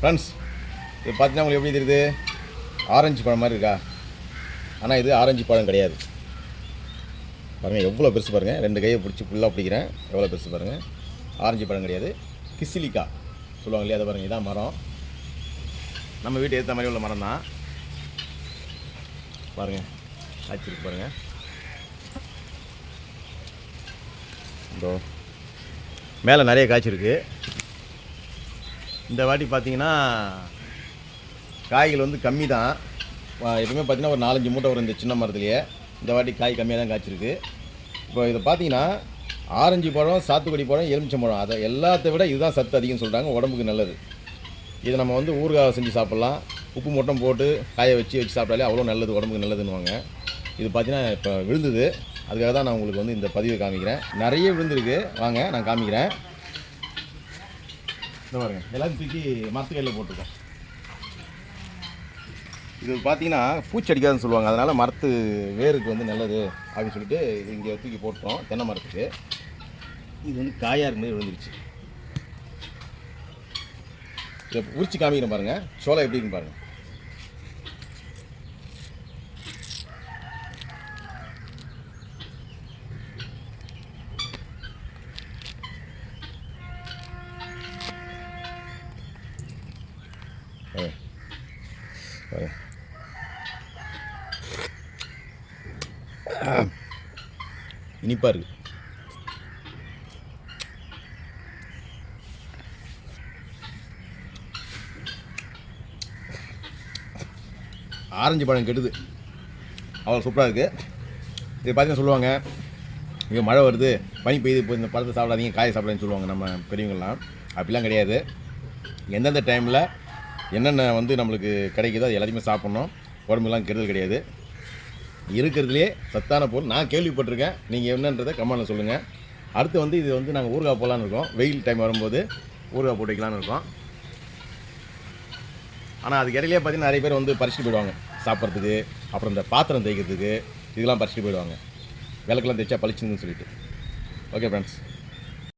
Friends இது பார்த்தீங்கன்னா உங்களுக்கு எப்படி தெரியுது? ஆரஞ்சு பழம் மாதிரி இருக்கா? ஆனால் இது ஆரஞ்சு பழம் கிடையாது. பாருங்கள் எவ்வளோ பெருசு பாருங்கள் ரெண்டு கையை பிடிச்சி ஃபுல்லாக பிடிக்கிறேன். எவ்வளோ பெருசு பாருங்கள் ஆரஞ்சு பழம் கிடையாது. கிசிலிக்கா சொல்லுவாங்க இல்லையா? அதை பாருங்கள் இதான் மரம். நம்ம வீட்டு ஏற்ற மாதிரி உள்ள மரம் தான். பாருங்கள் காய்ச்சிருக்கு பாருங்கள் இதோ மேலே நிறைய காய்ச்சிருக்கு. இந்த வாட்டி பார்த்தீங்கன்னா காய்கள் வந்து கம்மி தான் எப்பவுமே பார்த்தீங்கன்னா ஒரு நாலஞ்சு மூட்டை வரும் இந்த சின்ன மரத்துலேயே. இந்த வாட்டி காய் கம்மியாக தான் காய்ச்சிருக்கு. இப்போ இதை பார்த்தீங்கன்னா ஆரஞ்சு பழம் சாத்துக்குடி பழம் எலுமிச்சம் பழம். அதை எல்லாத்தை விட இதுதான் சத்து அதிகம்னு சொல்கிறாங்க உடம்புக்கு நல்லது. இதை நம்ம வந்து ஊறுகாய் செஞ்சு சாப்பிட்லாம். உப்பு மட்டும் போட்டு காய வச்சு வச்சு சாப்பிட்டாலே அவ்வளோ நல்லது உடம்புக்கு நல்லதுன்னுவாங்க. இது பார்த்தீங்கன்னா இப்போ விழுந்தது. அதுக்காக தான் நான் உங்களுக்கு வந்து இந்த பதிவை காமிக்கிறேன். நிறைய விழுந்திருக்கு. வாங்க நான் காமிக்கிறேன். இந்த பாருங்க எல்லாத்தையும் தூக்கி மரத்து கையில் போட்டிருக்கோம் இது பார்த்தீங்கன்னா பூச்சி அடிக்காதுன்னு சொல்லுவாங்க. அதனால் மரத்து வேருக்கு வந்து நல்லது அப்படின்னு சொல்லிட்டு இங்கே தூக்கி போட்டோம் தென்னை மரத்துக்கு. இது வந்து காயாக இருக்கும்போது விழுந்துருச்சு. இதை உரிச்சு காமிக்கிறேன் பாருங்கள் சோளம் எப்படி இருக்குன்னு பாருங்கள் பாருங்க. பாருங்க. இனிப்பா ஆரஞ்சு பழம் கெடுது அவ்வளோ சூப்பராக இருக்குது இது பார்த்தீங்கன்னா சொல்லுவாங்க இங்கே மழை வருது பனி பெய்யுது இப்போ இந்த பழத்தை சாப்பிடாதீங்க காயை சாப்பிடாதீங்கன்னு சொல்லுவாங்க நம்ம பெரியவங்களாம் அப்படிலாம் கிடையாது எந்தெந்த டைமில் என்னென்ன வந்து நம்மளுக்கு கிடைக்குதோ அது எல்லாத்தையுமே சாப்பிட்ணும். உடம்புலாம் கெடுதல் கிடையாது. இருக்கிறதுலே சத்தான பொருள். நான் கேள்விப்பட்டிருக்கேன். நீங்கள் என்னன்றதை கமெண்ட்டில் சொல்லுங்கள் அடுத்து வந்து இது வந்து நாங்கள் ஊறுகாய் போடலான்னு இருக்கோம். வெயில் டைம் வரும்போது ஊறுகாய் போட்டு வைக்கலான்னு இருக்கோம். ஆனால் அதுக்கு இடையிலே பார்த்தீங்கன்னா நிறைய பேர் வந்து பறிச்சுட்டு போயிடுவாங்க. சாப்பிட்றதுக்கு அப்புறம் இந்த பாத்திரம் தேய்க்கிறதுக்கு இதெல்லாம் பறிச்சுட்டு போயிடுவாங்க. விளக்கெல்லாம் தேய்ச்சா பளிச்சுன்னு சொல்லிட்டு. Okay friends